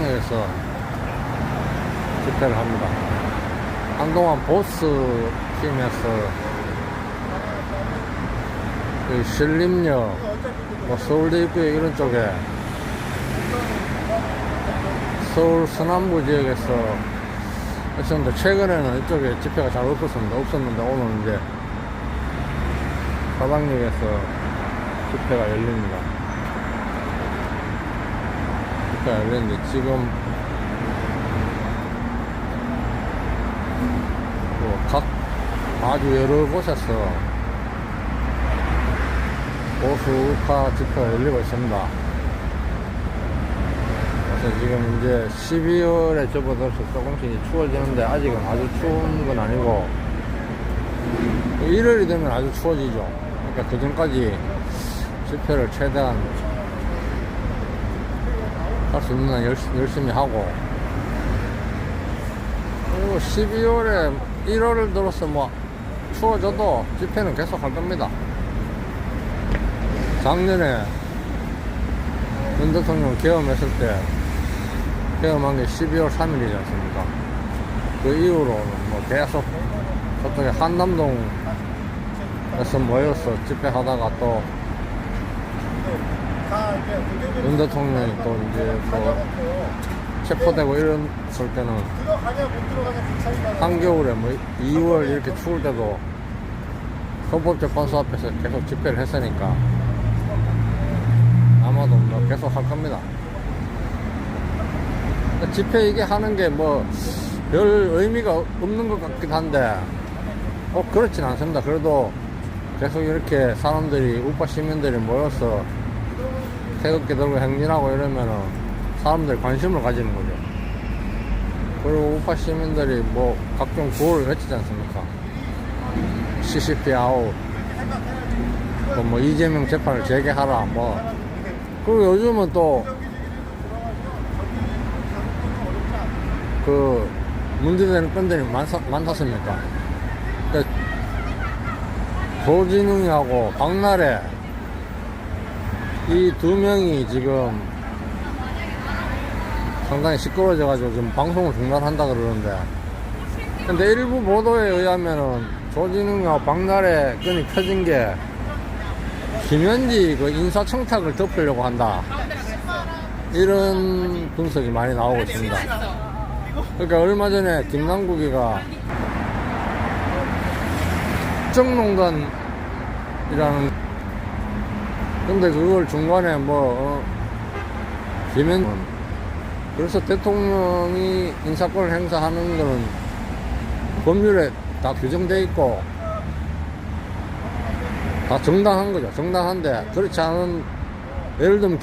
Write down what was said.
위해서 집회를 합니다. 한동안 보스 팀에서 그 신림역, 뭐 서울대 입구역 이런 쪽에 서울 서남부 지역에서 했었는데 최근에는 이쪽에 집회가 잘 없었습니다. 없었는데 오늘 이제 사당역에서 집회가 열립니다. 집회가 열렸는데 지금 뭐각 아주 여러 곳에서 보수파 집회가 열리고 있습니다. 그래서 지금 이제 12월에 접어들어서 조금씩 추워지는데 아직은 아주 추운 건 아니고 1월이 되면 아주 추워지죠. 그러니까 그 전까지 집회를 최대한 할 수 있는 한 열심히, 열심히 하고 그리고 12월에 1월을 들어서 뭐 추워져도 집회는 계속 할 겁니다. 작년에 윤 대통령 계엄했을 때 계엄한 게 12월 3일이지 않습니까? 그 이후로는 뭐 계속 저쪽에 한남동에서 모여서 집회하다가 또 윤 대통령이 또 이제 또 체포되고 이랬을 때는 한겨울에 뭐 2월 이렇게 추울 때도 헌법재판소 앞에서 계속 집회를 했으니까 아마도 뭐 계속 할 겁니다. 집회 이게 하는 게 뭐 별 의미가 없는 것 같긴 한데 꼭 그렇진 않습니다. 그래도 계속 이렇게 사람들이 우파 시민들이 모여서 태극기 들고 행진하고 이러면은 사람들이 관심을 가지는 거죠. 그리고 우파 시민들이 뭐 각종 구호를 외치지 않습니까? CCP 아웃, 또뭐 이재명 재판을 재개하라, 뭐. 그리고 요즘은 또, 그, 문제되는 건들이 많사, 많다습니까? 그러니까 조진웅이하고 박나래, 이 두 명이 지금 상당히 시끄러워져가지고 지금 방송을 중단한다 그러는데. 근데 일부 보도에 의하면은 조진웅과 박나래 건이 펴진 게 김현지 그 인사청탁을 덮으려고 한다. 이런 분석이 많이 나오고 있습니다. 그러니까 얼마 전에 김남국이가 국정농단이라는 근데 그걸 중간에 뭐 어, 김현 그래서 대통령이 인사권을 행사하는 거는 법률에 다 규정돼 있고 다 정당한 거죠. 정당한데 그렇지 않은 예를 들면